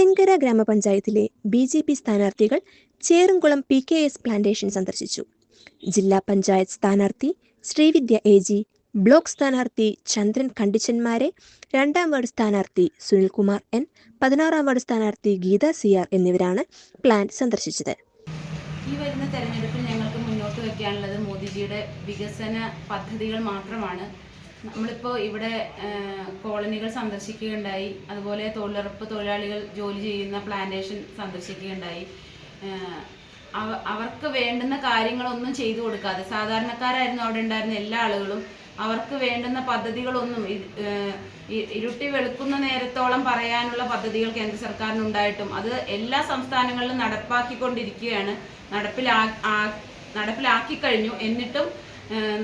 തെങ്കര ഗ്രാമപഞ്ചായത്തിലെ B J P സ്ഥാനാർത്ഥികൾ Cherumkulam P K S plantation സന്ദർശിച്ചു. ജില്ലാ പഞ്ചായത്ത് സ്ഥാനാർത്ഥി ശ്രീവിദ്യ എ ജി ബ്ലോക്ക് സ്ഥാനാർത്ഥി ചന്ദ്രൻ കണ്ടിച്ചന്മാരെ രണ്ടാം വാർഡ് സ്ഥാനാർത്ഥി സുനിൽകുമാർ എൻ പതിനാറാം വാർഡ് സ്ഥാനാർത്ഥി ഗീത സി ആർ എന്നിവരാണ് പ്ലാന്റ് സന്ദർശിച്ചത്. ഈ വരുന്ന തെരഞ്ഞെടുപ്പിൽ ഞങ്ങൾക്ക് മുന്നോട്ട് വയ്ക്കാനുള്ളത് മോദിജിയുടെ വികസന പദ്ധതികൾ മാത്രമാണ്. നമ്മളിപ്പോൾ ഇവിടെ കോളനികൾ സന്ദർശിക്കുകയുണ്ടായി. അതുപോലെ തൊഴിലുറപ്പ് തൊഴിലാളികൾ ജോലി ചെയ്യുന്ന പ്ലാന്റേഷൻ സന്ദർശിക്കുകയുണ്ടായി. അവർക്ക് വേണ്ടുന്ന കാര്യങ്ങളൊന്നും ചെയ്തു കൊടുക്കാതെ സാധാരണക്കാരായിരുന്നു അവിടെ ഉണ്ടായിരുന്ന എല്ലാ ആളുകളും അവർക്ക് വേണ്ടുന്ന പദ്ധതികളൊന്നും ഇരുട്ടി വെളുക്കുന്ന നേരത്തോളം പറയാനുള്ള പദ്ധതികൾ കേന്ദ്ര സർക്കാരിനുണ്ടായിട്ടും അത് എല്ലാ സംസ്ഥാനങ്ങളിലും നടപ്പാക്കിക്കൊണ്ടിരിക്കുകയാണ്. നടപ്പിലാ നടപ്പിലാക്കി കഴിഞ്ഞു. എന്നിട്ടും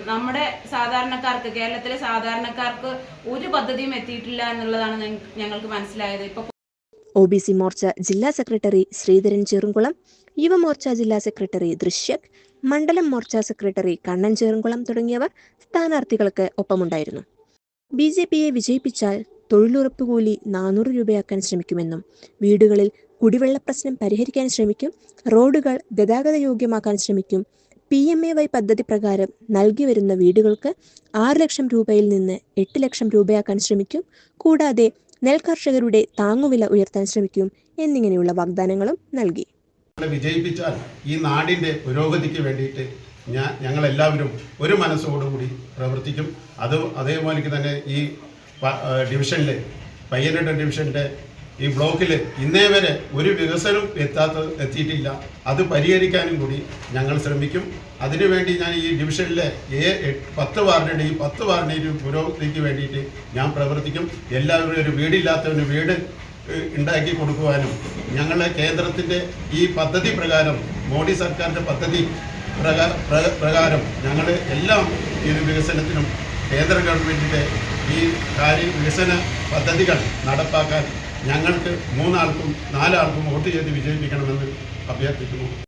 നമ്മുടെ സാധാരണക്കാർക്ക് കേരളത്തിലെ സാധാരണക്കാർക്ക് ഒരു പദ്ധതിയും എത്തിയിട്ടില്ല എന്നുള്ളതാണ് ഞങ്ങൾക്ക് മനസ്സിലായത്. ഇപ്പൊ ഒ ബി സി മോർച്ച ജില്ലാ സെക്രട്ടറി ശ്രീധരൻ ചെറുംകുളം യുവമോർച്ച ജില്ലാ സെക്രട്ടറി ദൃശ്യക് മണ്ഡലം മോർച്ച സെക്രട്ടറി കണ്ണൻ ചെറുംകുളം തുടങ്ങിയവർ സ്ഥാനാർത്ഥികൾക്ക് ഒപ്പമുണ്ടായിരുന്നു. ബി ജെ പിയെ വിജയിപ്പിച്ചാൽ തൊഴിലുറപ്പ് കൂലി നാനൂറ് രൂപയാക്കാൻ ശ്രമിക്കുമെന്നും വീടുകളിൽ കുടിവെള്ള പ്രശ്നം പരിഹരിക്കാൻ ശ്രമിക്കും റോഡുകൾ ഗതാഗത യോഗ്യമാക്കാൻ ശ്രമിക്കും പി എം എ വൈ പദ്ധതി പ്രകാരം നൽകി വരുന്ന വീടുകൾക്ക് ആറ് ലക്ഷം രൂപയിൽ നിന്ന് എട്ട് ലക്ഷം രൂപയാക്കാൻ ശ്രമിക്കും. കൂടാതെ നെൽകർഷകരുടെ താങ്ങുവില ഉയർത്താൻ ശ്രമിക്കും എന്നിങ്ങനെയുള്ള വാഗ്ദാനങ്ങളും നൽകി. വിജയിപ്പിച്ചാൽ ഈ നാടിന്റെ പുരോഗതിക്ക് വേണ്ടിയിട്ട് ഞാൻ ഞങ്ങളെല്ലാവരും ഒരു മനസ്സോടുകൂടി പ്രവർത്തിക്കും. അത് അതേപോലെ തന്നെ ഈ ഡിവിഷനിലെ ഡിവിഷന്റെ പയ്യന്നൂർ ഡിവിഷന്റെ ഈ ബ്ലോക്കിൽ ഇന്നേ വരെ ഒരു വികസനം എത്താത്ത എത്തിയിട്ടില്ല. അത് പരിഹരിക്കാനും കൂടി ഞങ്ങൾ ശ്രമിക്കും. അതിനുവേണ്ടി ഞാൻ ഈ ഡിവിഷനിലെ എ- പത്ത് വാർഡിന്റെ ഈ പത്ത് വാർഡിന്റെ പുരോഗതിക്ക് വേണ്ടിയിട്ട് ഞാൻ പ്രവർത്തിക്കും. എല്ലാവരും ഒരു വീടില്ലാത്തവന് വീട് ഉണ്ടാക്കി കൊടുക്കുവാനും ഞങ്ങളെ കേന്ദ്രത്തിന്റെ ഈ പദ്ധതി പ്രകാരം മോഡി സർക്കാരിന്റെ പദ്ധതി പ്രകാരം ഞങ്ങൾ എല്ലാം ഈ വികസനത്തിനും കേന്ദ്ര ഗവൺമെന്റിന്റെ ഈ കാര്യ വികസന പദ്ധതികൾ നടപ്പാക്കാൻ ഞങ്ങൾക്ക് മൂന്നാൾക്കും നാലാൾക്കും വോട്ട് ചെയ്ത് വിജയിപ്പിക്കണമെന്ന് അഭ്യർത്ഥിക്കുന്നു.